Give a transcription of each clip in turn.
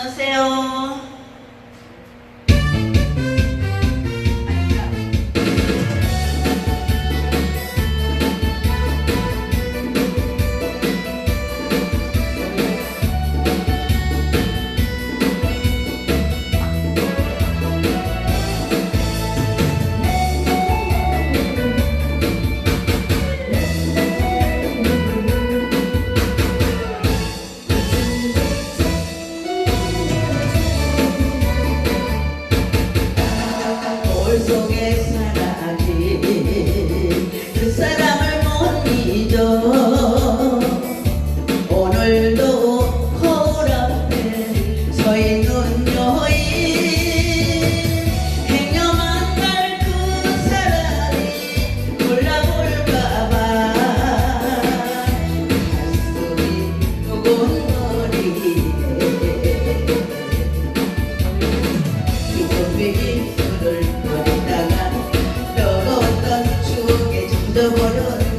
안녕하세요. 추억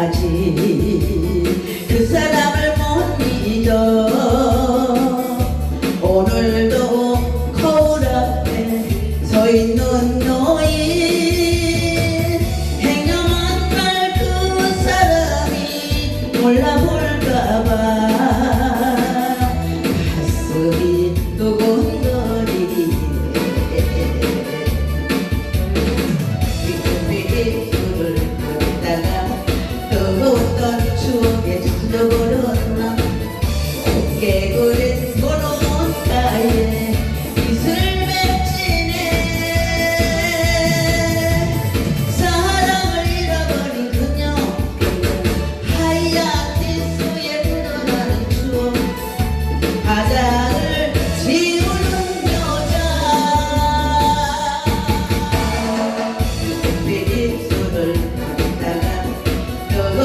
가지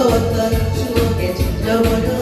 추웠던 추억에 젖어버려